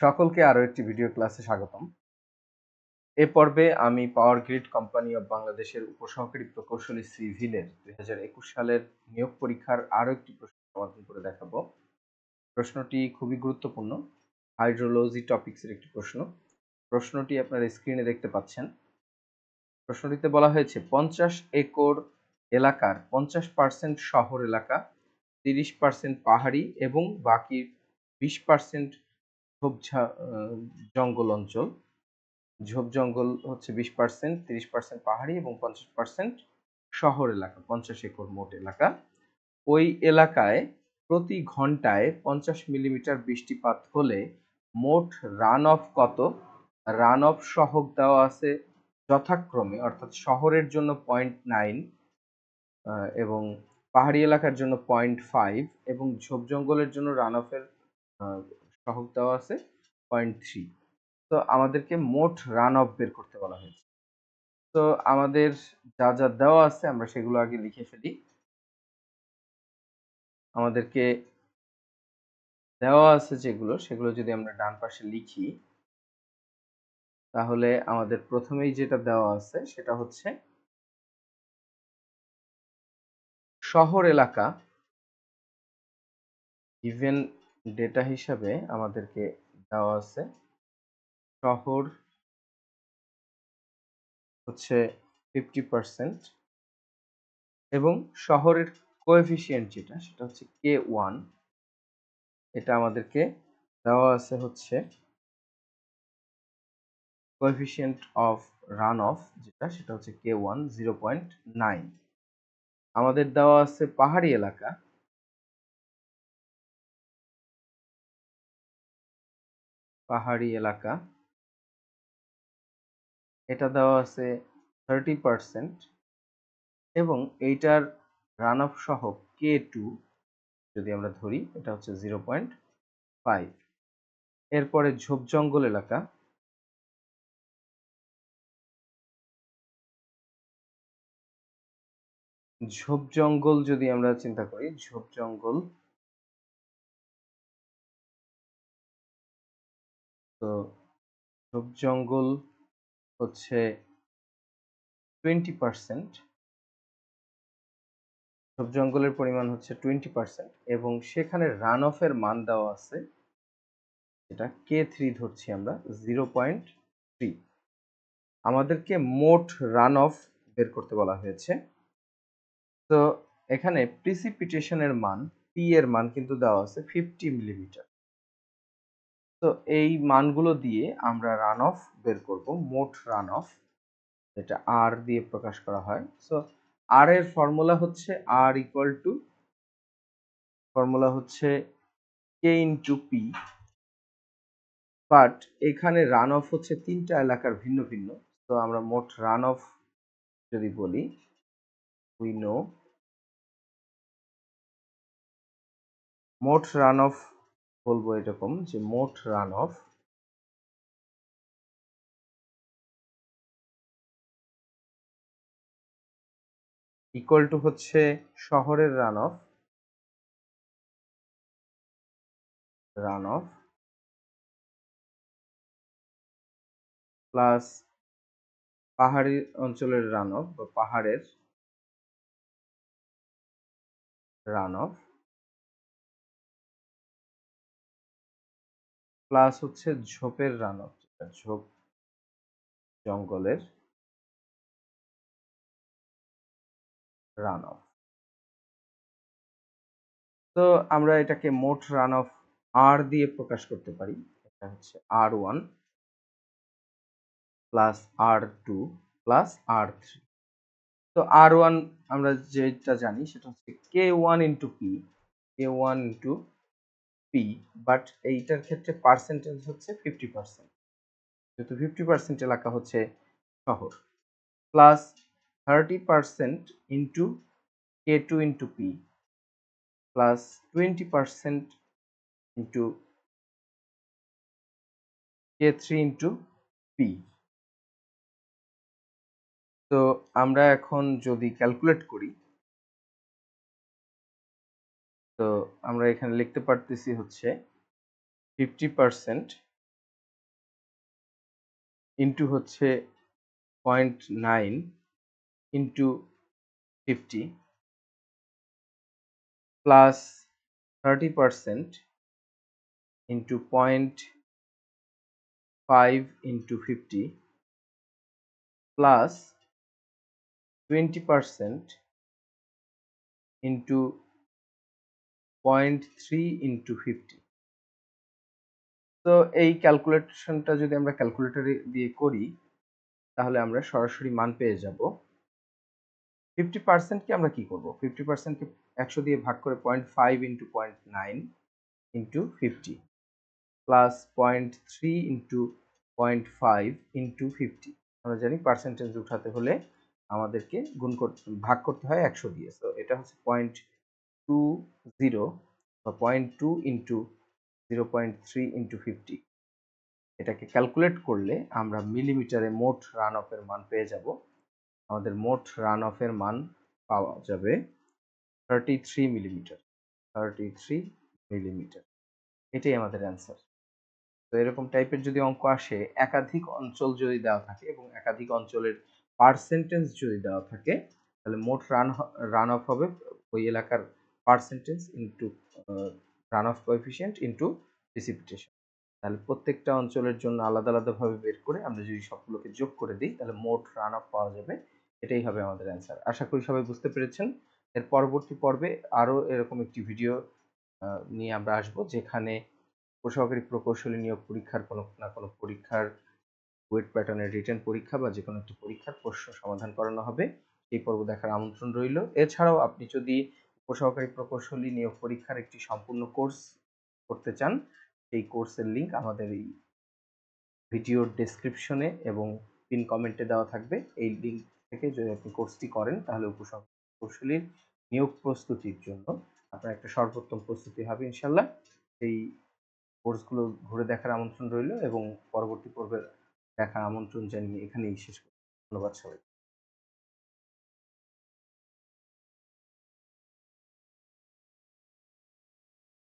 সকলকে আরও একটি ভিডিও ক্লাসে স্বাগতম। এ পর্বে আমি পাওয়ার গ্রিড কোম্পানি অব বাংলাদেশের উপসহকারী প্রকৌশলী সিভিলের দুই হাজার একুশ সালের নিয়োগ পরীক্ষার আরও একটি প্রশ্ন সমাধান করে দেখাবো। প্রশ্নটি খুবই গুরুত্বপূর্ণ, হাইড্রোলজি টপিক্সের একটি প্রশ্ন। প্রশ্নটি আপনার স্ক্রিনে দেখতে পাচ্ছেন। প্রশ্নটিতে বলা হয়েছে, পঞ্চাশ একর এলাকার পঞ্চাশ পার্সেন্ট শহর এলাকা, তিরিশ পার্সেন্ট পাহাড়ি এবং বাকি বিশ পার্সেন্ট ঝোপ জঙ্গল অঞ্চল। ঝোপ জঙ্গল হচ্ছে বিশ পার্সেন্ট, তিরিশ পার্সেন্ট পাহাড়ি এবং পঞ্চাশ পার্সেন্ট শহর এলাকা, পঞ্চাশ একর মোট এলাকা। ওই এলাকায় প্রতি ঘন্টায় পঞ্চাশ মিলিমিটার বৃষ্টিপাত হলে মোট রান অফ কত? রান অফ সহক দেওয়া আছে যথাক্রমে, অর্থাৎ শহরের জন্য পয়েন্ট নাইন এবং পাহাড়ি এলাকার জন্য পয়েন্ট ফাইভ, এবং ঝোপ জঙ্গলের জন্য রান অফের সহক দেওয়া আছে পয়েন্ট থ্রি তো আমাদেরকে মোট রান অফ বের করতে বলা হয়েছে। তো আমাদের যা যা দেওয়া আছে আমরা সেগুলো আগে লিখে ফেলি। আমাদেরকে দেওয়া আছে যেগুলো, সেগুলো যদি আমরা ডান পাশে লিখি, তাহলে আমাদের প্রথমেই যেটা দেওয়া আছে সেটা হচ্ছে শহর এলাকা ইভেন ডেটা হিসাবে আমাদেরকে দেওয়া আছে। শহর হচ্ছে ফিফটি পার্সেন্ট এবং শহরের কোএফিসিয়েন্ট যেটা, সেটা হচ্ছে কে ওয়ান এটা আমাদেরকে দেওয়া আছে হচ্ছে কোএফিসিয়েন্ট অফ রান অফ যেটা, সেটা হচ্ছে K one zero point nine আমাদের দেওয়া আছে পাহাড়ি এলাকা পাহাড়ি এলাকা। এটা দেওয়া আছে থার্টি পারসেন্ট এবং এইটার রান অফ সহ কে টু যদি আমরা ধরি, এটা হচ্ছে জিরো পয়েন্ট ফাইভ এরপরে ঝোপ জঙ্গল এলাকা। ঝোপ জঙ্গল যদি আমরা চিন্তা করি, ঝোপ জঙ্গল তো ঝোপ জঙ্গল হচ্ছে টোয়েন্টি পার্সেন্ট ঝোপ জঙ্গলের পরিমাণ হচ্ছে টোয়েন্টি পার্সেন্ট এবং সেখানে রান অফের মান দেওয়া আছে এটা কে থ্রি ধরছি আমরা জিরো পয়েন্ট থ্রি আমাদেরকে মোট রান অফ বের করতে বলা হয়েছে। তো এখানে প্রিসিপিটেশনের মান পি এর মান কিন্তু দেওয়া আছে ফিফটি মিলিমিটার তো এই মানগুলো দিয়ে আমরা রান অফ বের করব, মোট রান অফ যেটা আর দিয়ে প্রকাশ করা হয়। সো আর এর ফর্মুলা হচ্ছে আর ইকুয়াল টু ফর্মুলা হচ্ছে কে ইন্টু পি বাট এখানে রান অফ হচ্ছে তিনটা এলাকার ভিন্ন ভিন্ন। তো আমরা মোট রান অফ যদি বলি উই নো মোট রান অফ বলব এরকম যে মোট রান অফ ইকুয়াল টু হচ্ছে শহরের run off run off plus পাহাড়ি অঞ্চলের রান অফ বা পাহাড়ের রান অফ প্লাস হচ্ছে ঝোপের রান ঝোপ জঙ্গলের রান অফ তো আমরা এটাকে মোট রান অফ আর দিয়ে প্রকাশ করতে পারি। এটা হচ্ছে R one plus R two plus R three তো আর ওয়ান আমরা যেটা জানি সেটা হচ্ছে K one into P K one into P but এইটার ক্ষেত্রে পার্সেন্টেজ হচ্ছে ফিফটি পার্সেন্ট যেহেতু ফিফটি পার্সেন্ট এলাকা হচ্ছে শহর plus thirty percent into K two into P plus twenty percent into K three into P তো আমরা এখন যদি ক্যালকুলেট করি তো আমরা এখানে লিখতে পারতেছি হচ্ছে ফিফটি পার্সেন্ট ইন্টু হচ্ছে point nine into fifty plus thirty percent into point five into fifty plus twenty percent into point three into fifty তো এই ক্যালকুলেশনটা যদি আমরা ক্যালকুলেটরে দিয়ে করি, তাহলে আমরা সরাসরি মান পেয়ে যাব। ফিফটি পার্সেন্টকে আমরা কি করব? ফিফটি পার্সেন্টকে একশো দিয়ে ভাগ করে point five into point nine into fifty plus point three into point five into fifty আমরা জানি পার্সেন্টেজ উঠাতে হলে আমাদেরকে গুণ করতে ভাগ করতে হয় একশো দিয়ে। তো এটা হচ্ছে point two zero point two into zero point three into fifty এটাকে ক্যালকুলেট করলে আমরা মিলিমিটারে মোট রান অফের মান পেয়ে যাব। আমাদের মোট রান অফের মান পাওয়া যাবে thirty three millimetre thirty three millimetre এটাই আমাদের অ্যান্সার তো এরকম টাইপের যদি অঙ্ক আসে, একাধিক অঞ্চল যদি দেওয়া থাকে এবং একাধিক অঞ্চলের পার্সেন্টেজ যদি দেওয়া থাকে, তাহলে মোট রান রান অফ হবে ওই এলাকার percentage into run off coefficient into precipitation তাহলে প্রত্যেকটা অঞ্চলের জন্য আলাদা আলাদাভাবে বের করে আমরা যদি সবগুলোকে যোগ করে দিই, তাহলে মোট রান অফ পাওয়া যাবে। এটাই হবে আমাদের অ্যান্সার আশা করি সবাই বুঝতে পেরেছেন। এর পরবর্তী পর্বে আরও এরকম একটি ভিডিও নিয়ে আমরা আসব, যেখানে উপসহকারী প্রকৌশলী নিয়োগ পরীক্ষার কোনো না কোনো পরীক্ষার ওয়েট প্যাটার্নের রিটার্ন পরীক্ষা বা যে কোনো একটি পরীক্ষার প্রশ্ন সমাধান করানো হবে। এই পর্ব দেখার আমন্ত্রণ রইল। এছাড়াও আপনি যদি উপসহকারী প্রকৌশলী নিয়োগ পরীক্ষার একটি সম্পূর্ণ কোর্স করতে চান এই কোর্সের লিঙ্ক আমাদের এই ভিডিওর ডেসক্রিপশনে এবং পিন কমেন্টে দেওয়া থাকবে। এই লিঙ্ক থেকে যদি আপনি কোর্সটি করেন, তাহলে উপসহকারী প্রকৌশলীর নিয়োগ প্রস্তুতির জন্য আপনার একটা সর্বোত্তম প্রস্তুতি হবে ইনশাল্লাহ এই কোর্সগুলো ঘুরে দেখার আমন্ত্রণ রইল এবং পরবর্তী পর্বে দেখার আমন্ত্রণ জানিয়ে এখানেই শেষ করি ধন্যবাদ সবাই